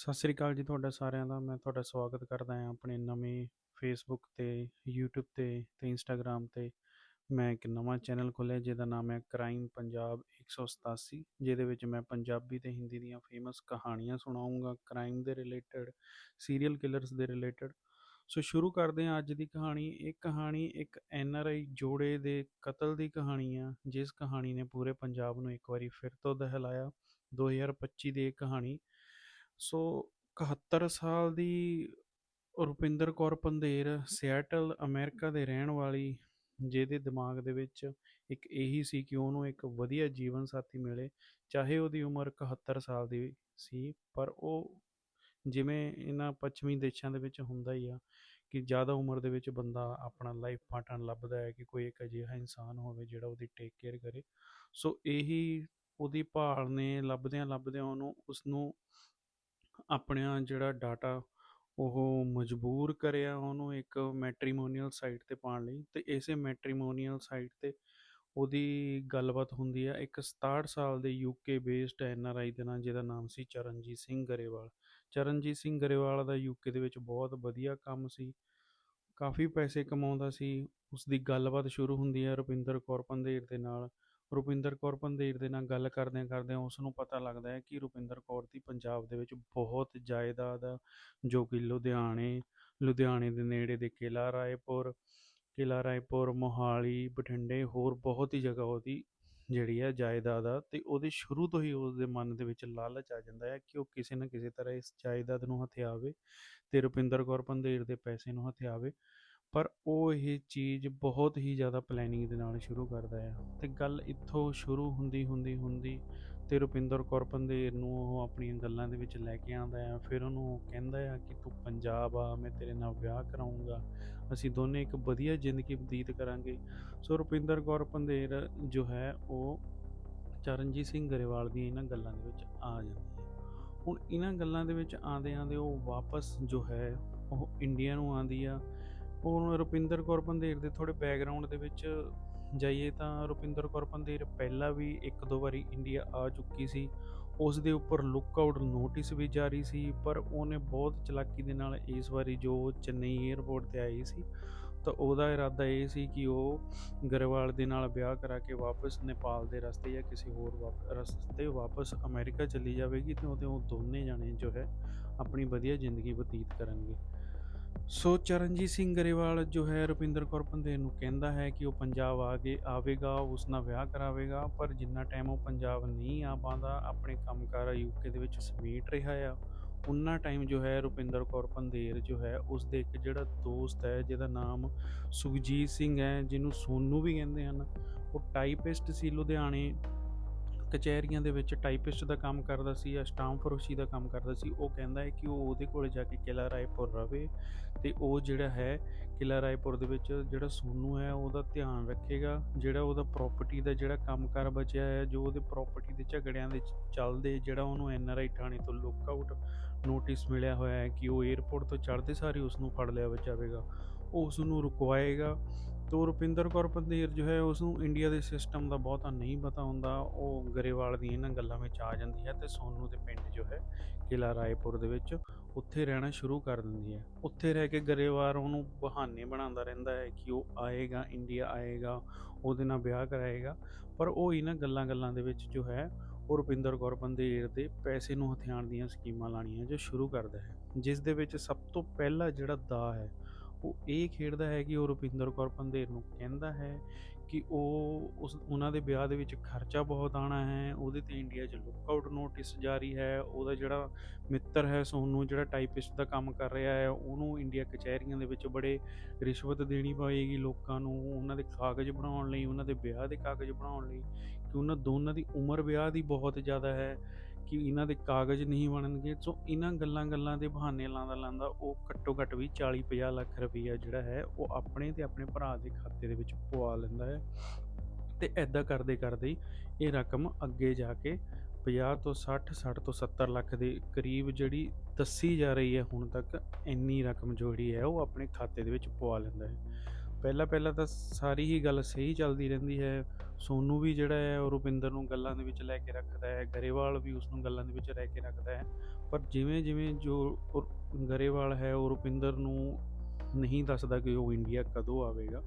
ਸਤਿ ਸ੍ਰੀ ਅਕਾਲ ਜੀ ਤੁਹਾਡਾ ਸਾਰਿਆਂ ਦਾ, ਮੈਂ ਤੁਹਾਡਾ ਸਵਾਗਤ ਕਰਦਾ ਹਾਂ ਆਪਣੇ ਨਵੇਂ ਫੇਸਬੁੱਕ ਤੇ, YouTube ਤੇ ਤੇ Instagram ਤੇ। ਮੈਂ ਇੱਕ ਨਵਾਂ ਚੈਨਲ ਖੋਲ੍ਹਿਆ ਜਿਹਦਾ ਨਾਮ ਹੈ ਕ੍ਰਾਈਮ ਪੰਜਾਬ 187 ਜਿਹਦੇ ਵਿੱਚ ਮੈਂ ਪੰਜਾਬੀ ਤੇ ਹਿੰਦੀ ਦੀਆਂ ਫੇਮਸ ਕਹਾਣੀਆਂ ਸੁਣਾਉਂਗਾ ਕ੍ਰਾਈਮ ਦੇ ਰਿਲੇਟਡ ਸੀਰੀਅਲ ਕਿਲਰਸ ਦੇ ਰਿਲੇਟਡ ਸੋ ਸ਼ੁਰੂ ਕਰਦੇ ਹਾਂ ਅੱਜ ਦੀ ਕਹਾਣੀ। ਇਹ ਕਹਾਣੀ ਇੱਕ ਐਨ ਆਰ ਆਈ ਜੋੜੇ ਦੇ ਕਤਲ ਦੀ ਕਹਾਣੀ ਆ, ਜਿਸ ਕਹਾਣੀ ਨੇ ਪੂਰੇ ਪੰਜਾਬ ਨੂੰ ਇੱਕ ਵਾਰੀ ਫਿਰ ਤੋਂ ਦਹਿਲਾਇਆ। 2025 ਦੀ ਇਹ ਕਹਾਣੀ ਸੋ 71 ਸਾਲ ਦੀ ਰੁਪਿੰਦਰ ਕੌਰ ਪੰਧੇਰ ਸਿਐਟਲ ਅਮਰੀਕਾ ਦੇ ਰਹਿਣ ਵਾਲੀ, ਜਿਹਦੇ ਦਿਮਾਗ ਦੇ ਵਿੱਚ ਇੱਕ ਇਹੀ ਸੀ ਕਿ ਉਹਨੂੰ ਇੱਕ ਵਧੀਆ ਜੀਵਨ ਸਾਥੀ ਮਿਲੇ, ਚਾਹੇ ਉਹਦੀ ਉਮਰ 71 ਸਾਲ ਦੀ ਸੀ, ਪਰ ਉਹ ਜਿਵੇਂ ਇਹਨਾਂ ਪੱਛਮੀ ਦੇਸ਼ਾਂ ਦੇ ਵਿੱਚ ਹੁੰਦਾ ਹੀ ਆ ਕਿ ਜ਼ਿਆਦਾ ਉਮਰ ਦੇ ਵਿੱਚ ਬੰਦਾ ਆਪਣਾ ਲਾਈਫ ਪਾਰਟਨਰ ਲੱਭਦਾ ਹੈ ਕਿ ਕੋਈ ਇੱਕ ਅਜਿਹਾ ਇਨਸਾਨ ਹੋਵੇ ਜਿਹੜਾ ਉਹਦੀ ਟੇਕ ਕੇਅਰ ਕਰੇ। ਸੋ ਇਹੀ ਉਹਦੀ ਭਾਲ ਨੇ ਲੱਭਦਿਆਂ ਲੱਭਦਿਆਂ ਉਹਨੂੰ ਉਸ ਨੂੰ ਆਪਣਾ ਜਿਹੜਾ ਡਾਟਾ ਉਹ ਮਜਬੂਰ ਕਰਿਆ ਉਹਨੂੰ ਇੱਕ ਮੈਟ੍ਰੀਮੋਨੀਅਲ ਸਾਈਟ ਤੇ ਪਾਉਣ ਲਈ ਤੇ ਇਸੇ ਮੈਟ੍ਰੀਮੋਨੀਅਲ ਸਾਈਟ ਤੇ ਉਹਦੀ ਗੱਲਬਾਤ ਹੁੰਦੀ ਆ। ਇੱਕ 67 ਸਾਲ ਦੇ ਯੂਕੇ ਬੇਸਡ ਐਨਆਰਆਈ ਦੇ ਨਾਲ, ਜਿਹਦਾ ਨਾਮ ਸੀ ਚਰਨਜੀਤ ਸਿੰਘ ਗਰੇਵਾਲ। ਚਰਨਜੀਤ ਸਿੰਘ ਗਰੇਵਾਲ ਦਾ ਯੂਕੇ ਦੇ ਵਿੱਚ ਬਹੁਤ ਵਧੀਆ ਕੰਮ ਸੀ। ਕਾਫੀ ਪੈਸੇ ਕਮਾਉਂਦਾ ਸੀ। ਉਸ ਦੀ ਗੱਲਬਾਤ ਸ਼ੁਰੂ ਹੁੰਦੀ ਹੈ ਰੁਪਿੰਦਰ ਕੌਰ ਪੰਧੇਰ ਦੇ ਨਾਲ। ਰੁਪਿੰਦਰ ਕੌਰ ਪੰਧੇਰ ਦੇ ਨਾਲ ਗੱਲ ਕਰਦਿਆਂ ਕਰਦਿਆਂ ਉਸ ਨੂੰ ਪਤਾ ਲੱਗਦਾ ਹੈ ਕਿ ਰੁਪਿੰਦਰ ਕੌਰ ਦੀ ਪੰਜਾਬ ਦੇ ਵਿੱਚ ਬਹੁਤ ਜਾਇਦਾਦ ਆ, ਜੋ ਕਿ ਲੁਧਿਆਣੇ ਲੁਧਿਆਣੇ ਦੇ ਨੇੜੇ ਦੇ ਕਿਲਾ ਰਾਏਪੁਰ ਕਿਲਾ ਰਾਏਪੁਰ, ਮੋਹਾਲੀ, ਬਠਿੰਡੇ, ਹੋਰ ਬਹੁਤ ਹੀ ਜਗ੍ਹਾ ਉਹਦੀ ਜਿਹੜੀ ਹੈ ਜਾਇਦਾਦ ਆ ਤੇ ਉਹਦੇ ਸ਼ੁਰੂ ਤੋਂ ਹੀ ਉਸ ਦੇ ਮਨ ਦੇ ਵਿੱਚ ਲਾਲਚ ਆ ਜਾਂਦਾ ਹੈ ਕਿ ਉਹ ਕਿਸੇ ਨਾ ਕਿਸੇ ਤਰ੍ਹਾਂ ਇਸ ਜਾਇਦਾਦ ਨੂੰ ਹਥਿਆਵੇ ਤੇ ਰੁਪਿੰਦਰ ਕੌਰ ਪੰਧੇਰ ਦੇ ਪੈਸੇ ਨੂੰ ਹਥਿਆਵੇ। ਪਰ ਉਹ ਇਹ ਚੀਜ਼ ਬਹੁਤ ਹੀ ਜ਼ਿਆਦਾ ਪਲੈਨਿੰਗ ਦੇ ਨਾਲ ਸ਼ੁਰੂ ਕਰਦਾ ਆ। ਤੇ ਗੱਲ ਇੱਥੋਂ ਸ਼ੁਰੂ ਹੁੰਦੀ ਹੁੰਦੀ ਹੁੰਦੀ ਤੇ ਰੁਪਿੰਦਰ ਕੌਰ ਪੰਧੇਰ ਨੂੰ ਉਹ ਆਪਣੀਆਂ ਗੱਲਾਂ ਦੇ ਵਿੱਚ ਲੈ ਕੇ ਆਉਂਦਾ ਆ। ਫਿਰ ਉਹਨੂੰ ਕਹਿੰਦਾ ਆ ਕਿ ਤੂੰ ਪੰਜਾਬ ਆ, ਮੈਂ ਤੇਰੇ ਨਾਲ ਵਿਆਹ ਕਰਾਉਂਗਾ ਅਸੀਂ ਦੋਨੇ ਇੱਕ ਵਧੀਆ ਜ਼ਿੰਦਗੀ ਬਤੀਤ ਕਰਾਂਗੇ। ਸੋ ਰੁਪਿੰਦਰ ਕੌਰ ਪੰਧੇਰ ਜੋ ਹੈ, ਉਹ ਚਰਨਜੀਤ ਸਿੰਘ ਗਰੇਵਾਲ ਦੀਆਂ ਇਹਨਾਂ ਗੱਲਾਂ ਦੇ ਵਿੱਚ ਆ ਜਾਂਦੀ ਹੈ ਹੁਣ ਇਹਨਾਂ ਗੱਲਾਂ ਦੇ ਵਿੱਚ ਆਂਦੇ ਆਂਦੇ ਉਹ ਵਾਪਸ ਜੋ ਹੈ, ਉਹ ਇੰਡੀਆ ਨੂੰ ਆਂਦੀ ਆ। ਹੁਣ ਰੁਪਿੰਦਰ ਕੌਰ ਪੰਧੇਰ ਦੇ ਥੋੜੇ ਬੈਕਗ੍ਰਾਉਂਡ ਦੇ ਵਿੱਚ ਜਾਈਏ ਤਾਂ ਰੁਪਿੰਦਰ ਕੌਰ ਪੰਧੇਰ ਪਹਿਲਾਂ ਵੀ ਇੱਕ ਦੋ ਵਾਰੀ ਇੰਡੀਆ ਆ ਚੁੱਕੀ ਸੀ। ਉਸ ਦੇ ਉੱਪਰ ਲੁੱਕ ਆਊਟ ਨੋਟਿਸ ਵੀ ਜਾਰੀ ਸੀ, ਪਰ ਉਹਨੇ ਬਹੁਤ ਚਲਾਕੀ ਦੇ ਨਾਲ ਇਸ ਵਾਰੀ ਜੋ ਚੇਨਈ 에ਅਰਪੋਰਟ ਤੇ ਆਈ ਸੀ, ਤਾਂ ਉਹਦਾ ਇਰਾਦਾ ਇਹ ਸੀ ਕਿ ਉਹ ਗਰੇਵਾਲ ਦੇ ਨਾਲ ਵਿਆਹ ਕਰਾ ਕੇ ਵਾਪਸ ਨੇਪਾਲ ਦੇ ਰਸਤੇ ਜਾਂ ਕਿਸੇ ਹੋਰ ਰਸਤੇ ਵਾਪਸ ਅਮਰੀਕਾ ਚਲੀ ਜਾਵੇਗੀ ਤੇ ਉਹਦੇ ਉਹ ਦੋਨੇ ਜਾਣੇ ਜੋ ਹੈ ਆਪਣੀ ਵਧੀਆ ਜ਼ਿੰਦਗੀ ਬਤੀਤ ਕਰਨਗੇ। ਸੋ ਚਰਨਜੀਤ ਸਿੰਘ ਗਰੇਵਾਲ ਜੋ ਹੈ ਰੁਪਿੰਦਰ ਕੌਰ ਪੰਧੇਰ ਨੂੰ ਕਹਿੰਦਾ ਹੈ ਕਿ ਉਹ ਪੰਜਾਬ ਆ ਕੇ ਆਵੇਗਾ, ਉਸ ਨਾਲ ਵਿਆਹ ਕਰਾਵੇਗਾ, ਪਰ ਜਿੰਨਾ ਟਾਈਮ ਉਹ ਪੰਜਾਬ ਨਹੀਂ ਆ ਪਾਉਂਦਾ, ਆਪਣੇ ਕੰਮਕਾਰ ਯੂਕੇ ਦੇ ਵਿੱਚ ਸਮੇਟ ਰਿਹਾ ਆ, ਉਨਾ ਟਾਈਮ ਜੋ ਹੈ ਰੁਪਿੰਦਰ ਕੌਰ ਪੰਧੇਰ ਜੋ ਹੈ ਉਸ ਦੇ ਇੱਕ ਜਿਹੜਾ ਦੋਸਤ ਹੈ, ਜਿਹਦਾ ਨਾਮ ਸੁਖਜੀਤ ਸਿੰਘ ਹੈ, ਜਿਹਨੂੰ ਸੋਨੂ ਵੀ ਕਹਿੰਦੇ ਹਨ, ਉਹ ਟਾਈਪਿਸਟ ਸੀ ਲੁਧਿਆਣੇ ਕਚਹਿਰੀਆਂ ਦੇ ਵਿੱਚ ਟਾਈਪਿਸਟ ਦਾ ਕੰਮ ਕਰਦਾ ਸੀ ਜਾਂ ਸਟਾਂਪ ਫਰੋਸ਼ੀ ਦਾ ਕੰਮ ਕਰਦਾ ਸੀ, ਉਹ ਕਹਿੰਦਾ ਹੈ ਕਿ ਉਹ ਉਹਦੇ ਕੋਲ ਜਾ ਕੇ ਕਿਲਾ ਰਾਏਪੁਰ ਰਵੇ ਤੇ ਉਹ ਜਿਹੜਾ ਹੈ ਕਿਲਾ ਰਾਏਪੁਰ ਦੇ ਵਿੱਚ ਜਿਹੜਾ ਸੋਨੂ ਹੈ ਉਹਦਾ ਧਿਆਨ ਰੱਖੇਗਾ, ਜਿਹੜਾ ਉਹਦਾ ਪ੍ਰਾਪਰਟੀ ਦਾ ਜਿਹੜਾ ਕੰਮਕਾਰ ਬਚਿਆ ਹੈ ਜੋ ਉਹਦੇ ਪ੍ਰਾਪਰਟੀ ਦੇ ਝਗੜਿਆਂ ਦੇ ਚੱਲਦੇ, ਜਿਹੜਾ ਉਹਨੂੰ ਐਨ ਆਰ ਆਈ ਥਾਣੇ ਤੋਂ ਲੁੱਕ ਆਊਟ ਨੋਟਿਸ ਮਿਲਿਆ ਹੋਇਆ ਹੈ ਕਿ ਉਹ 에ਅਰਪੋਰਟ ਤੋਂ ਚੜ੍ਹਦੇ ਸਾਰੇ ਉਸ ਨੂੰ ਫੜ ਲਿਆ ਜਾਵੇਗਾ, ਉਹ ਉਸ ਨੂੰ ਰੁਕਵਾਏਗਾ ਤੋ ਰੁਪਿੰਦਰ ਕੌਰ ਪੰਧੇਰ ਜੋ ਹੈ ਉਸ ਨੂੰ ਇੰਡੀਆ ਦੇ ਸਿਸਟਮ ਦਾ ਬਹੁਤਾ ਨਹੀਂ ਪਤਾ ਹੁੰਦਾ। ਉਹ ਗਰੇਵਾਲ ਦੀ ਇਹਨਾਂ ਗੱਲਾਂ ਵਿੱਚ ਆ ਜਾਂਦੀ ਹੈ ਤੇ ਸੋਨੂ ਦੇ ਪਿੰਡ ਜੋ ਹੈ ਕਿਲਾ ਰਾਏਪੁਰ ਦੇ ਵਿੱਚ ਉੱਥੇ ਰਹਿਣਾ ਸ਼ੁਰੂ ਕਰ ਦਿੰਦੀ ਹੈ। ਉੱਥੇ ਰਹਿ ਕੇ ਗਰੇਵਾਲ ਉਹਨੂੰ ਬਹਾਨੇ ਬਣਾਉਂਦਾ ਰਹਿੰਦਾ ਹੈ ਕਿ ਉਹ ਆਏਗਾ, ਇੰਡੀਆ ਆਏਗਾ, ਉਹਦੇ ਨਾਲ ਵਿਆਹ ਕਰਾਏਗਾ। ਪਰ ਉਹ ਇਹਨਾਂ ਗੱਲਾਂ ਗੱਲਾਂ ਦੇ ਵਿੱਚ ਜੋ ਹੈ, ਉਹ ਰੁਪਿੰਦਰ ਕੌਰ ਪੰਧੇਰ ਦੇ ਪੈਸੇ ਨੂੰ ਹਥਿਆਣ ਦੀਆਂ ਸਕੀਮਾਂ ਲਾਣੀਆਂ ਜੋ ਸ਼ੁਰੂ ਕਰਦਾ ਹੈ। ਜਿਸ ਦੇ ਵਿੱਚ ਸਭ ਤੋਂ ਪਹਿਲਾ ਜਿਹੜਾ ਦਾ ਹੈ ਉਹ ਇਹ ਖੇਡਦਾ ਹੈ ਕਿ ਉਹ ਰੁਪਿੰਦਰ ਕੌਰ ਪੰਧੇਰ ਨੂੰ ਕਹਿੰਦਾ ਹੈ ਕਿ ਉਹ ਉਸ, ਉਹਨਾਂ ਦੇ ਵਿਆਹ ਦੇ ਵਿੱਚ ਖਰਚਾ ਬਹੁਤ ਆਣਾ ਹੈ, ਉਹਦੇ ਤੇ ਇੰਡੀਆ 'ਚ ਲੁੱਕ ਆਊਟ ਨੋਟਿਸ ਜਾਰੀ ਹੈ, ਉਹਦਾ ਜਿਹੜਾ ਮਿੱਤਰ ਹੈ ਸੋਨੂੰ, ਜਿਹੜਾ ਟਾਈਪਿਸਟ ਦਾ ਕੰਮ ਕਰ ਰਿਹਾ ਹੈ, ਉਹਨੂੰ ਇੰਡੀਆ ਕਚਹਿਰੀਆਂ ਦੇ ਵਿੱਚ ਬੜੇ ਰਿਸ਼ਵਤ ਦੇਣੀ ਪਵੇਗੀ ਲੋਕਾਂ ਨੂੰ, ਉਹਨਾਂ ਦੇ ਕਾਗਜ਼ ਬਣਾਉਣ ਲਈ, ਉਹਨਾਂ ਦੇ ਵਿਆਹ ਦੇ ਕਾਗਜ਼ ਬਣਾਉਣ ਲਈ, ਕਿ ਉਹਨਾਂ ਦੋਨਾਂ ਦੀ ਉਮਰ ਵਿਆਹ ਦੀ ਬਹੁਤ ਜ਼ਿਆਦਾ ਹੈ। ਕਿ ਇਹਨਾਂ ਦੇ ਕਾਗਜ਼ ਨਹੀਂ ਬਣਨਗੇ, ਸੋ ਇਹਨਾਂ ਗੱਲਾਂ ਗੱਲਾਂ ਦੇ ਬਹਾਨੇ ਲਾਂਦਾ ਲਾਂਦਾ ਉਹ ਘੱਟੋ ਘੱਟ ਵੀ 40 50 ਲੱਖ ਰੁਪਈਆ ਜਿਹੜਾ ਹੈ, ਉਹ ਆਪਣੇ ਤੇ ਆਪਣੇ ਭਰਾ ਦੇ ਖਾਤੇ ਦੇ ਵਿੱਚ ਪਵਾ ਲੈਂਦਾ ਹੈ ਤੇ ਐਦਾਂ ਕਰਦੇ ਕਰਦੇ ਇਹ ਰਕਮ ਅੱਗੇ ਜਾ ਕੇ 50 ਤੋਂ 60 60 ਤੋਂ 70 ਲੱਖ ਦੇ ਕਰੀਬ ਜਿਹੜੀ ਦੱਸੀ ਜਾ ਰਹੀ ਹੈ ਹੁਣ ਤੱਕ, ਇੰਨੀ ਰਕਮ ਜਿਹੜੀ ਹੈ ਉਹ ਆਪਣੇ ਖਾਤੇ ਦੇ ਵਿੱਚ ਪਵਾ ਲੈਂਦਾ ਹੈ। ਪਹਿਲਾਂ ਪਹਿਲਾਂ ਤਾਂ ਸਾਰੀ ਹੀ ਗੱਲ ਸਹੀ ਚੱਲਦੀ ਰਹਿੰਦੀ ਹੈ। ਸੋਨੂ ਵੀ ਜਿਹੜਾ ਹੈ, ਉਹ ਰੁਪਿੰਦਰ ਨੂੰ ਗੱਲਾਂ ਦੇ ਵਿੱਚ ਲੈ ਕੇ ਰੱਖਦਾ ਹੈ। ਗਰੇਵਾਲ ਵੀ ਉਸ ਨੂੰ ਗੱਲਾਂ ਦੇ ਵਿੱਚ ਰਹਿ ਕੇ ਰੱਖਦਾ ਹੈ। ਪਰ ਜਿਵੇਂ ਜਿਵੇਂ ਜੋ ਗਰੇਵਾਲ ਹੈ, ਉਹ ਰੁਪਿੰਦਰ ਨੂੰ ਨਹੀਂ ਦੱਸਦਾ ਕਿ ਉਹ ਇੰਡੀਆ ਕਦੋਂ ਆਵੇਗਾ,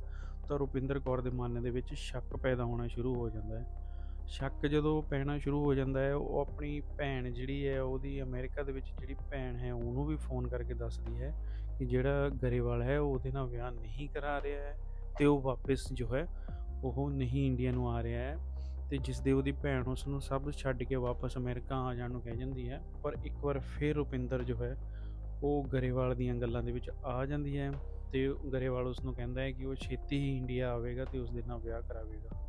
ਤਾਂ ਰੁਪਿੰਦਰ ਕੌਰ ਦੇ ਮਨ ਦੇ ਵਿੱਚ ਸ਼ੱਕ ਪੈਦਾ ਹੋਣਾ ਸ਼ੁਰੂ ਹੋ ਜਾਂਦਾ ਹੈ। ਸ਼ੱਕ ਜਦੋਂ ਪੈਣਾ ਸ਼ੁਰੂ ਹੋ ਜਾਂਦਾ ਹੈ, ਉਹ ਆਪਣੀ ਭੈਣ ਜਿਹੜੀ ਹੈ, ਉਹਦੀ ਅਮਰੀਕਾ ਦੇ ਵਿੱਚ ਜਿਹੜੀ ਭੈਣ ਹੈ, ਉਹਨੂੰ ਵੀ ਫੋਨ ਕਰਕੇ ਦੱਸਦੀ ਹੈ। ਕਿ ਜਿਹੜਾ ਗਰੇਵਾਲ ਹੈ, ਉਹ ਉਹਦੇ ਨਾਲ ਵਿਆਹ ਨਹੀਂ ਕਰਾ ਰਿਹਾ ਹੈ ਤੇ ਉਹ ਵਾਪਸ ਜੋ ਹੈ, ਉਹ ਨਹੀਂ ਇੰਡੀਆ ਨੂੰ ਆ ਰਿਹਾ ਹੈ ਤੇ ਜਿਸ ਦੇ ਉਹਦੀ ਭੈਣ ਉਸ ਨੂੰ ਸਭ ਛੱਡ ਕੇ ਵਾਪਸ ਅਮਰੀਕਾ ਆ ਜਾਣ ਨੂੰ ਕਹਿ ਜਾਂਦੀ ਹੈ, ਪਰ ਇੱਕ ਵਾਰ ਫਿਰ ਰੁਪਿੰਦਰ ਜੋ ਹੈ, ਉਹ ਗਰੇਵਾਲ ਦੀਆਂ ਗੱਲਾਂ ਦੇ ਵਿੱਚ ਆ ਜਾਂਦੀ ਹੈ ਤੇ ਗਰੇਵਾਲ ਉਸ ਨੂੰ ਕਹਿੰਦਾ ਹੈ ਕਿ ਉਹ ਛੇਤੀ ਹੀ ਇੰਡੀਆ ਆਵੇਗਾ ਤੇ ਉਸ ਦੇ ਨਾਲ ਵਿਆਹ ਕਰਾਵੇਗਾ।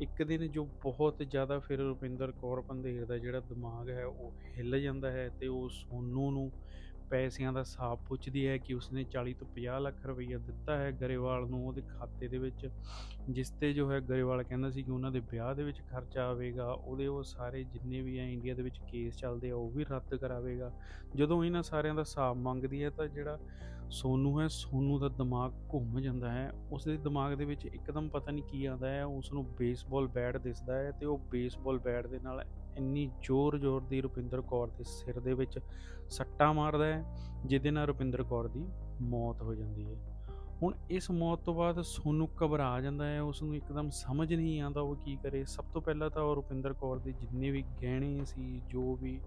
ਇੱਕ ਦਿਨ ਜੋ ਬਹੁਤ ਜ਼ਿਆਦਾ ਫਿਰ ਰੁਪਿੰਦਰ ਕੌਰ ਪੰਧੇਰ ਦਾ ਜਿਹੜਾ ਦਿਮਾਗ ਹੈ, ਉਹ ਹਿੱਲ ਜਾਂਦਾ ਹੈ ਤੇ ਉਹ ਸੋਨੂ ਨੂੰ ਪੈਸਿਆਂ ਦਾ ਹਿਸਾਬ ਪੁੱਛਦੀ ਹੈ ਕਿ ਉਸਨੇ 40 ਤੋਂ 50 ਲੱਖ ਰੁਪਈਆ ਦਿੱਤਾ ਹੈ ਗਰੇਵਾਲ ਨੂੰ ਉਹਦੇ ਖਾਤੇ ਦੇ ਵਿੱਚ, ਜਿਸ ਤੇ ਜੋ ਹੈ ਗਰੇਵਾਲ ਕਹਿੰਦਾ ਸੀ ਕਿ ਉਹਨਾਂ ਦੇ ਵਿਆਹ ਦੇ ਵਿੱਚ ਖਰਚਾ ਆਵੇਗਾ, ਉਹਦੇ ਉਹ ਸਾਰੇ ਜਿੰਨੇ ਵੀ ਆ ਇੰਡੀਆ ਦੇ ਵਿੱਚ ਕੇਸ ਚੱਲਦੇ ਆ, ਉਹ ਵੀ ਰੱਦ ਕਰਾਵੇਗਾ। ਜਦੋਂ ਇਹਨਾਂ ਸਾਰਿਆਂ ਦਾ ਹਿਸਾਬ ਮੰਗਦੀ ਹੈ ਤਾਂ ਜਿਹੜਾ ਸੋਨੂ ਹੈ, ਸੋਨੂ ਦਾ ਦਿਮਾਗ ਘੁੰਮ ਜਾਂਦਾ ਹੈ। ਉਸ ਦੇ ਦਿਮਾਗ ਦੇ ਵਿੱਚ ਇੱਕਦਮ ਪਤਾ ਨਹੀਂ ਕੀ ਆਉਂਦਾ ਹੈ ਉਸ ਨੂੰ ਬੇਸਬਾਲ ਬੈਟ ਦਿਸਦਾ ਹੈ ਤੇ ਉਹ ਬੇਸਬਾਲ ਬੈਟ ਦੇ ਨਾਲ ਇੰਨੀ ਜ਼ੋਰ-ਜ਼ੋਰ ਦੀ ਰੁਪਿੰਦਰ ਕੌਰ ਦੇ ਸਿਰ ਦੇ ਵਿੱਚ ਸੱਟਾ ਮਾਰਦਾ ਹੈ, ਜਿਹਦੇ ਨਾਲ ਰੁਪਿੰਦਰ ਕੌਰ ਦੀ ਮੌਤ ਹੋ ਜਾਂਦੀ ਹੈ। ਹੁਣ ਇਸ ਮੌਤ ਤੋਂ ਬਾਅਦ ਸੋਨੂ ਘਬਰਾ ਜਾਂਦਾ ਹੈ ਉਸ ਨੂੰ ਇੱਕਦਮ ਸਮਝ ਨਹੀਂ ਆਉਂਦਾ ਉਹ ਕੀ ਕਰੇ। ਸਭ ਤੋਂ ਪਹਿਲਾਂ ਤਾਂ ਉਹ ਰੁਪਿੰਦਰ ਕੌਰ ਦੇ ਜਿੰਨੇ ਵੀ ਗਹਿਣੇ ਸੀ, ਜੋ ਵੀ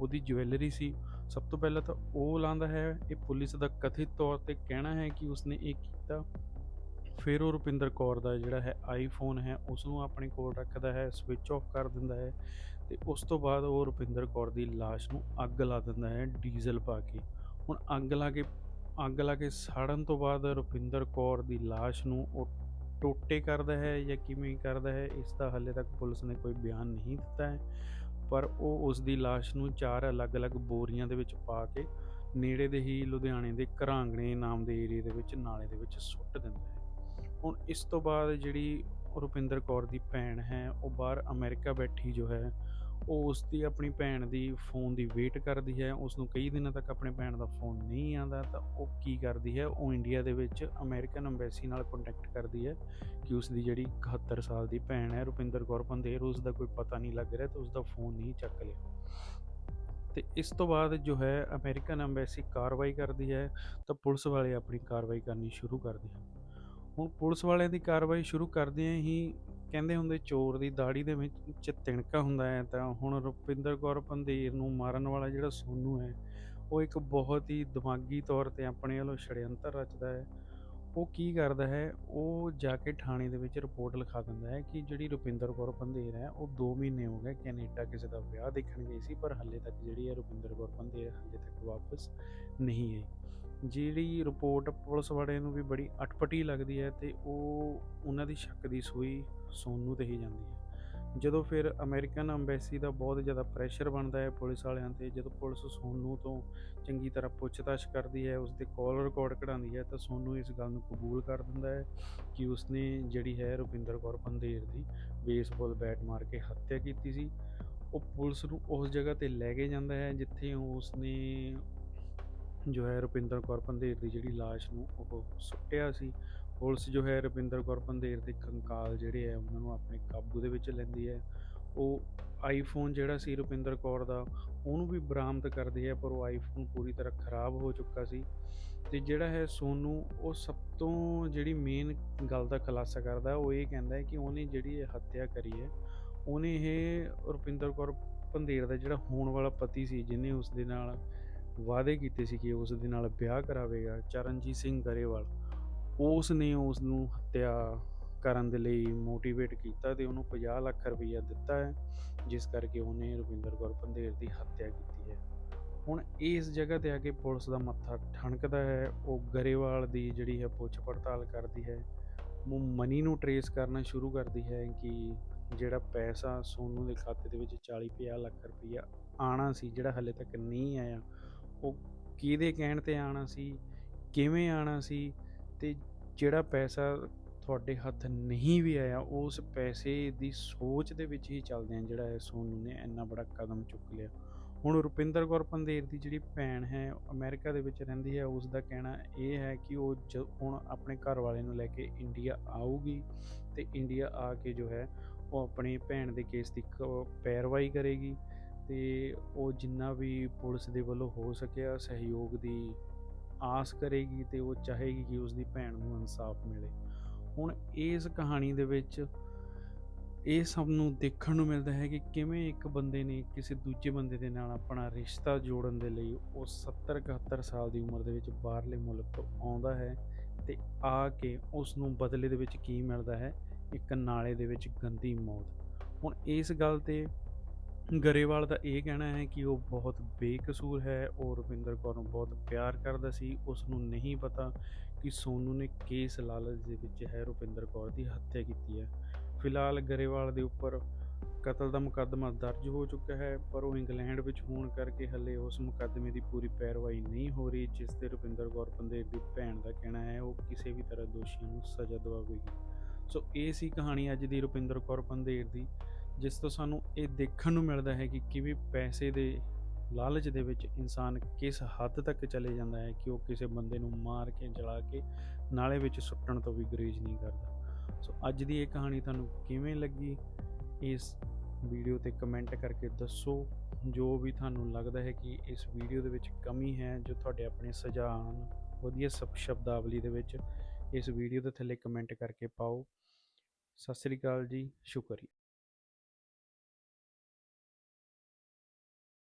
ਉਹਦੀ ਜੁਐਲਰੀ ਸੀ ਸਭ ਤੋਂ ਪਹਿਲਾਂ ਤਾਂ ਉਹ ਲਾਂਦਾ ਹੈ, ਇਹ ਪੁਲਿਸ ਦਾ ਕਥਿਤ ਤੌਰ ਤੇ ਕਹਿਣਾ ਹੈ ਕਿ ਉਸਨੇ ਇਹ ਕੀਤਾ। ਫਿਰ ਉਹ ਰੁਪਿੰਦਰ ਕੌਰ ਦਾ ਜਿਹੜਾ ਹੈ ਆਈਫੋਨ ਹੈ ਉਸ ਨੂੰ ਆਪਣੇ ਕੋਲ ਰੱਖਦਾ ਹੈ ਸਵਿਚ ਆਫ ਕਰ ਦਿੰਦਾ ਹੈ ਤੇ ਉਸ ਤੋਂ ਬਾਅਦ ਉਹ ਰੁਪਿੰਦਰ ਕੌਰ ਦੀ ਲਾਸ਼ ਨੂੰ ਅੱਗ ਲਾ ਦਿੰਦਾ ਹੈ, ਡੀਜ਼ਲ ਪਾ ਕੇ। ਹੁਣ ਅੱਗ ਲਾ ਕੇ, ਅੱਗ ਲਾ ਕੇ ਸਾੜਨ ਤੋਂ ਬਾਅਦ ਰੁਪਿੰਦਰ ਕੌਰ ਦੀ ਲਾਸ਼ ਨੂੰ ਉਹ ਟੋਟੇ ਕਰਦਾ ਹੈ ਜਾਂ ਕਿਵੇਂ ਕਰਦਾ ਹੈ, ਇਸ ਦਾ ਹਾਲੇ ਤੱਕ ਪੁਲਿਸ ਨੇ ਕੋਈ ਬਿਆਨ ਨਹੀਂ ਦਿੱਤਾ ਹੈ। ਪਰ ਉਹ ਉਸ ਦੀ ਲਾਸ਼ ਨੂੰ ਚਾਰ ਅਲੱਗ-ਅਲੱਗ ਬੋਰੀਆਂ ਦੇ ਵਿੱਚ ਪਾ ਕੇ ਨੇੜੇ ਦੇ ਹੀ ਲੁਧਿਆਣੇ ਦੇ ਘਰਾਂਗਣੇ ਨਾਮ ਦੇ ਏਰੀਆ ਦੇ ਵਿੱਚ, ਨਾਲੇ ਦੇ ਵਿੱਚ ਸੁੱਟ ਦਿੰਦਾ ਹੈ। ਹੁਣ ਇਸ ਤੋਂ ਬਾਅਦ ਜਿਹੜੀ ਰੁਪਿੰਦਰ ਕੌਰ ਦੀ ਭੈਣ ਹੈ, ਉਹ ਬਾਹਰ ਅਮਰੀਕਾ ਬੈਠੀ ਜੋ ਹੈ ਉਹ ਉਸ ਦੀ ਆਪਣੀ ਭੈਣ ਦੀ ਫੋਨ ਦੀ ਵੇਟ ਕਰਦੀ ਹੈ ਉਸ ਨੂੰ ਕਈ ਦਿਨਾਂ ਤੱਕ ਆਪਣੇ ਭੈਣ ਦਾ ਫੋਨ ਨਹੀਂ ਆਉਂਦਾ, ਤਾਂ ਉਹ ਕੀ ਕਰਦੀ ਹੈ, ਉਹ ਇੰਡੀਆ ਦੇ ਵਿੱਚ ਅਮਰੀਕਨ ਐਮਬੈਸੀ ਨਾਲ ਕੰਟੈਕਟ ਕਰਦੀ ਹੈ ਕਿ ਉਸ ਦੀ ਜਿਹੜੀ 71 ਸਾਲ ਦੀ ਭੈਣ ਹੈ, ਰੁਪਿੰਦਰ ਕੌਰ ਪੰਧੇਰ ਉਸ ਦਾ ਕੋਈ ਪਤਾ ਨਹੀਂ ਲੱਗ ਰਿਹਾ ਤੇ ਉਸ ਦਾ ਫੋਨ ਨਹੀਂ ਚੱਕ ਲਿਆ। ਤੇ ਇਸ ਤੋਂ ਬਾਅਦ ਜੋ ਹੈ, ਅਮਰੀਕਨ ਐਮਬੈਸੀ ਕਾਰਵਾਈ ਕਰਦੀ ਹੈ, ਤਾਂ ਪੁਲਿਸ ਵਾਲੇ ਆਪਣੀ ਕਾਰਵਾਈ ਕਰਨੀ ਸ਼ੁਰੂ ਕਰਦੇ ਹਨ ਹੁਣ ਪੁਲਿਸ ਵਾਲਿਆਂ ਦੀ ਕਾਰਵਾਈ ਸ਼ੁਰੂ ਕਰਦਿਆਂ ਹੀ ਕਹਿੰਦੇ ਹੁੰਦੇ ਚੋਰ ਦੀ ਦਾੜੀ ਦੇ ਵਿੱਚ ਤਿਣਕਾ ਹੁੰਦਾ ਹੈ, ਤਾਂ ਹੁਣ ਰੁਪਿੰਦਰ ਕੌਰ ਪੰਧੇਰ ਨੂੰ ਮਾਰਨ ਵਾਲਾ ਜਿਹੜਾ ਸੋਨੂ ਹੈ, ਉਹ ਇੱਕ ਬਹੁਤ ਹੀ ਦਿਮਾਗੀ ਤੌਰ ਤੇ ਆਪਣੇ ਵੱਲੋਂ ਛੜਯੰਤਰ ਰਚਦਾ ਹੈ। ਉਹ ਕੀ ਕਰਦਾ ਹੈ, ਉਹ ਜਾ ਕੇ ਥਾਣੇ ਦੇ ਵਿੱਚ ਰਿਪੋਰਟ ਲਿਖਾ ਦਿੰਦਾ ਹੈ ਕਿ ਜਿਹੜੀ ਰੁਪਿੰਦਰ ਕੌਰ ਪੰਧੇਰ ਹੈ, ਉਹ 2 ਮਹੀਨੇ ਹੋ ਗਏ ਕੈਨੇਡਾ ਕਿਸੇ ਦਾ ਵਿਆਹ ਦੇਖਣ ਗਈ ਸੀ, ਪਰ ਹਾਲੇ ਤੱਕ ਜਿਹੜੀ ਹੈ ਰੁਪਿੰਦਰ ਕੌਰ ਪੰਧੇਰ ਹਾਲੇ ਤੱਕ ਵਾਪਸ ਨਹੀਂ ਆਈ। ਜਿਹੜੀ ਰਿਪੋਰਟ ਪੁਲਿਸ ਵਾਲੇ ਨੂੰ ਵੀ ਬੜੀ ਅਟਪਟੀ ਲੱਗਦੀ ਹੈ ਤੇ ਉਹ ਉਹਨਾਂ ਦੀ ਸ਼ੱਕ ਦੀ ਸੂਈ ਸੋਨੂ ਤੇ ਹੀ ਜਾਂਦੀ ਹੈ। ਜਦੋਂ ਫਿਰ ਅਮਰੀਕਨ ਐਮਬੈਸੀ ਦਾ ਬਹੁਤ ਜ਼ਿਆਦਾ ਪ੍ਰੈਸ਼ਰ ਬਣਦਾ ਹੈ ਪੁਲਿਸ ਵਾਲਿਆਂ ਤੇ, ਜਦੋਂ ਪੁਲਿਸ ਸੋਨੂ ਤੋਂ ਚੰਗੀ ਤਰ੍ਹਾਂ ਪੁੱਛਤਾਛ ਕਰਦੀ ਹੈ, ਉਸ ਦੇ ਕਾਲ ਰਿਕਾਰਡ ਕਢਾਉਂਦੀ ਹੈ, ਤਾਂ ਸੋਨੂ ਇਸ ਗੱਲ ਨੂੰ ਕਬੂਲ ਕਰ ਦਿੰਦਾ ਹੈ ਕਿ ਉਸਨੇ ਜਿਹੜੀ ਹੈ ਰੁਪਿੰਦਰ ਕੌਰ ਪੰਧੇਰ ਦੀ ਬੇਸਬਾਲ ਬੈਟ ਮਾਰ ਕੇ ਹੱਤਿਆ ਕੀਤੀ ਸੀ। ਉਹ ਪੁਲਿਸ ਨੂੰ ਉਸ ਜਗ੍ਹਾ ਤੇ ਲੈ ਕੇ ਜਾਂਦਾ ਹੈ, ਜਿੱਥੇ ਉਸਨੇ ਜੋ ਹੈ ਰੁਪਿੰਦਰ ਕੌਰ ਪੰਧੇਰ ਦੀ ਜਿਹੜੀ ਲਾਸ਼ ਨੂੰ ਉਹ ਸੁੱਟਿਆ ਸੀ। ਪੁਲਿਸ ਜੋ ਹੈ ਰੁਪਿੰਦਰ ਕੌਰ ਪੰਧੇਰ ਦੇ ਕੰਕਾਲ ਜਿਹੜੇ ਆ ਉਹਨਾਂ ਨੂੰ ਆਪਣੇ ਕਾਬੂ ਦੇ ਵਿੱਚ ਲੈਂਦੀ ਹੈ। ਉਹ ਆਈਫੋਨ ਜਿਹੜਾ ਸੀ ਰੁਪਿੰਦਰ ਕੌਰ ਦਾ, ਉਹਨੂੰ ਵੀ ਬਰਾਮਦ ਕਰਦੀ ਹੈ, ਪਰ ਉਹ ਆਈਫੋਨ ਪੂਰੀ ਤਰ੍ਹਾਂ ਖਰਾਬ ਹੋ ਚੁੱਕਾ ਸੀ। ਤੇ ਜਿਹੜਾ ਹੈ ਸੋਨੂ, ਉਹ ਸਭ ਤੋਂ ਜਿਹੜੀ ਮੇਨ ਗੱਲ ਦਾ ਖੁਲਾਸਾ ਕਰਦਾ ਉਹ ਇਹ ਕਹਿੰਦਾ ਹੈ ਕਿ ਉਹਨੇ ਜਿਹੜੀ ਇਹ ਹੱਤਿਆ ਕਰੀ ਹੈ, ਉਹਨੇ ਇਹ ਰੁਪਿੰਦਰ ਕੌਰ ਪੰਧੇਰ ਦਾ ਜਿਹੜਾ ਹੋਣ ਵਾਲਾ ਪਤੀ ਸੀ, ਜਿਹਨੇ ਉਸ ਦੇ ਨਾਲ ਵਾਅਦੇ ਕੀਤੇ ਸੀ ਕਿ ਉਸ ਦੇ ਨਾਲ ਵਿਆਹ ਕਰਾਵੇਗਾ, ਚਰਨਜੀਤ ਸਿੰਘ ਗਰੇਵਾਲ। ਉਸ ਨੇ ਉਸ ਨੂੰ ਹੱਤਿਆ ਕਰਨ ਦੇ ਲਈ ਮੋਟੀਵੇਟ ਕੀਤਾ ਤੇ ਉਹਨੂੰ 50 ਲੱਖ ਰੁਪਈਆ ਦਿੱਤਾ ਹੈ, ਜਿਸ ਕਰਕੇ ਉਹਨੇ ਰਵਿੰਦਰ ਕੌਰ ਪੰਧੇਰ ਦੀ ਹੱਤਿਆ ਕੀਤੀ ਹੈ। ਹੁਣ ਇਸ ਜਗ੍ਹਾ ਤੇ ਆ ਕੇ ਪੁਲਿਸ ਦਾ ਮੱਥਾ ਠਣਕਦਾ ਹੈ, ਉਹ ਗਰੇਵਾਲ ਦੀ ਜਿਹੜੀ ਹੈ ਪੁੱਛ ਪੜਤਾਲ ਕਰਦੀ ਹੈ, ਉਹ ਮਨੀ ਨੂੰ ਟਰੇਸ ਕਰਨਾ ਸ਼ੁਰੂ ਕਰਦੀ ਹੈ ਕਿ ਜਿਹੜਾ ਪੈਸਾ ਸੋਨੂ ਦੇ ਖਾਤੇ ਦੇ ਵਿੱਚ 40-50 ਲੱਖ ਰੁਪਈਆ ਆਣਾ ਸੀ, ਜਿਹੜਾ ਹਲੇ ਤੱਕ ਨਹੀਂ ਆਇਆ, ਉਹ ਕਿਹਦੇ ਕਹਿਣ ਤੇ ਆਣਾ ਸੀ, ਕਿਵੇਂ ਆਣਾ ਸੀ ਤੇ ਜਿਹੜਾ ਪੈਸਾ ਤੁਹਾਡੇ ਹੱਥ ਨਹੀਂ ਵੀ ਆਇਆ, ਉਸ ਪੈਸੇ ਦੀ ਸੋਚ ਦੇ ਵਿੱਚ ਹੀ ਚੱਲਦੇ ਆ ਜਿਹੜਾ ਹੈ ਸੋਨੂ ਨੇ ਇੰਨਾ ਬੜਾ ਕਦਮ ਚੁੱਕ ਲਿਆ। ਹੁਣ ਰੁਪਿੰਦਰ ਕੌਰ ਪੰਧੇਰ ਦੀ ਜਿਹੜੀ ਭੈਣ ਹੈ, ਅਮਰੀਕਾ ਦੇ ਵਿੱਚ ਰਹਿੰਦੀ ਹੈ ਉਸ ਦਾ ਕਹਿਣਾ ਇਹ ਹੈ ਕਿ ਉਹ ਜ- ਹੁਣ ਆਪਣੇ ਘਰ ਵਾਲੇ ਨੂੰ ਲੈ ਕੇ ਇੰਡੀਆ ਆਊਗੀ ਤੇ ਇੰਡੀਆ ਆ ਕੇ ਜੋ ਹੈ, ਉਹ ਆਪਣੀ ਭੈਣ ਦੇ ਕੇਸ ਦੀ ਕ- ਪੈਰਵਾਈ ਕਰੇਗੀ ਤੇ ਉਹ ਜਿੰਨਾ ਵੀ ਪੁਲਿਸ ਦੇ ਵੱਲੋਂ ਹੋ ਸਕਿਆ, ਸਹਿਯੋਗ ਦੀ ਆਸ ਕਰੇਗੀ ਤੇ ਉਹ ਚਾਹੇਗੀ ਕਿ ਉਸ ਦੀ ਭੈਣ ਨੂੰ ਇਨਸਾਫ ਮਿਲੇ। ਹੁਣ ਇਸ ਕਹਾਣੀ ਦੇ ਵਿੱਚ ਇਹ ਸਭ ਨੂੰ ਦੇਖਣ ਨੂੰ ਮਿਲਦਾ ਹੈ ਕਿ ਕਿਵੇਂ ਇੱਕ ਬੰਦੇ ਨੇ ਕਿਸੇ ਦੂਜੇ ਬੰਦੇ ਦੇ ਨਾਲ ਆਪਣਾ ਰਿਸ਼ਤਾ ਜੋੜਨ ਦੇ ਲਈ ਉਹ 70 71 ਸਾਲ ਦੀ ਉਮਰ ਦੇ ਵਿੱਚ ਬਾਹਰਲੇ ਮੁਲਕ ਤੋਂ ਆਉਂਦਾ ਹੈ ਤੇ ਆ ਕੇ ਉਸ ਨੂੰ ਬਦਲੇ ਦੇ ਵਿੱਚ ਕੀ ਮਿਲਦਾ ਹੈ? ਇੱਕ ਨਾਲੇ ਦੇ ਵਿੱਚ ਗੰਦੀ ਮੌਤ। ਹੁਣ ਇਸ ਗੱਲ ਤੇ ਗਰੇਵਾਲ ਦਾ ਇਹ ਕਹਿਣਾ ਹੈ ਕਿ ਉਹ ਬਹੁਤ ਬੇਕਸੂਰ ਹੈ ਉਹ ਰੁਪਿੰਦਰ ਕੌਰ ਨੂੰ ਬਹੁਤ ਪਿਆਰ ਕਰਦਾ ਸੀ। ਉਸ ਨੂੰ ਨਹੀਂ ਪਤਾ ਕਿ ਸੋਨੂ ਨੇ ਕੇਸ ਲਾਲਚ ਦੇ ਵਿੱਚ ਹੈ ਰੁਪਿੰਦਰ ਕੌਰ ਦੀ ਹੱਤਿਆ ਕੀਤੀ ਹੈ। ਫਿਲਹਾਲ ਗਰੇਵਾਲ ਦੇ ਉੱਪਰ ਕਤਲ ਦਾ ਮੁਕੱਦਮਾ ਦਰਜ ਹੋ ਚੁੱਕਾ ਹੈ, ਪਰ ਉਹ ਇੰਗਲੈਂਡ ਵਿੱਚ ਹੋਣ ਕਰਕੇ ਹੱਲੇ ਉਸ ਮੁਕੱਦਮੇ ਦੀ ਪੂਰੀ ਪੈਰਵਾਈ ਨਹੀਂ ਹੋ ਰਹੀ, ਜਿਸ ਤੇ ਰੁਪਿੰਦਰ ਕੌਰ ਪੰਦੇਰ ਦੀ ਭੈਣ ਦਾ ਕਹਿਣਾ ਹੈ। ਉਹ ਕਿਸੇ ਵੀ ਤਰ੍ਹਾਂ ਦੋਸ਼ੀਆਂ ਨੂੰ ਸਜ਼ਾ ਦਿਵਾਵੇਗੀ। ਸੋ ਇਹ ਸੀ ਕਹਾਣੀ ਅੱਜ ਦੀ ਰੁਪਿੰਦਰ ਕੌਰ ਪੰਦੇਰ ਦੀ। ਜਿਸ ਤੋਂ ਸਾਨੂੰ ਇਹ ਦੇਖਣ ਨੂੰ ਮਿਲਦਾ ਹੈ ਕਿ ਕਿਵੇਂ ਪੈਸੇ ਦੇ ਲਾਲਚ ਦੇ ਵਿੱਚ ਇਨਸਾਨ ਕਿਸ ਹੱਦ ਤੱਕ ਚਲੇ ਜਾਂਦਾ ਹੈ ਕਿ ਉਹ ਕਿਸੇ ਬੰਦੇ ਨੂੰ ਮਾਰ ਕੇ, ਜਲਾ ਕੇ ਨਾਲੇ ਵਿੱਚ ਸੁੱਟਣ ਤੋਂ ਵੀ ਗੁਰੇਜ਼ ਨਹੀਂ ਕਰਦਾ। ਸੋ ਅੱਜ ਦੀ ਇਹ ਕਹਾਣੀ ਤੁਹਾਨੂੰ ਕਿਵੇਂ ਲੱਗੀ? ਇਸ ਵੀਡੀਓ ਤੇ ਕਮੈਂਟ ਕਰਕੇ ਦੱਸੋ। ਜੋ ਵੀ ਤੁਹਾਨੂੰ ਲੱਗਦਾ ਹੈ ਕਿ ਇਸ ਵੀਡੀਓ ਦੇ ਵਿੱਚ ਕਮੀ ਹੈ, ਜੋ ਤੁਹਾਡੇ ਆਪਣੇ ਸੁਝਾਅ ਹਨ ਵਧੀਆ ਸਬ ਸ਼ਬਦਾਵਲੀ ਦੇ ਵਿੱਚ ਇਸ ਵੀਡੀਓ ਦੇ ਥੱਲੇ ਕਮੈਂਟ ਕਰਕੇ ਪਾਓ। ਸਤਿ ਸ੍ਰੀ ਅਕਾਲ ਜੀ, ਸ਼ੁਕਰੀਆ।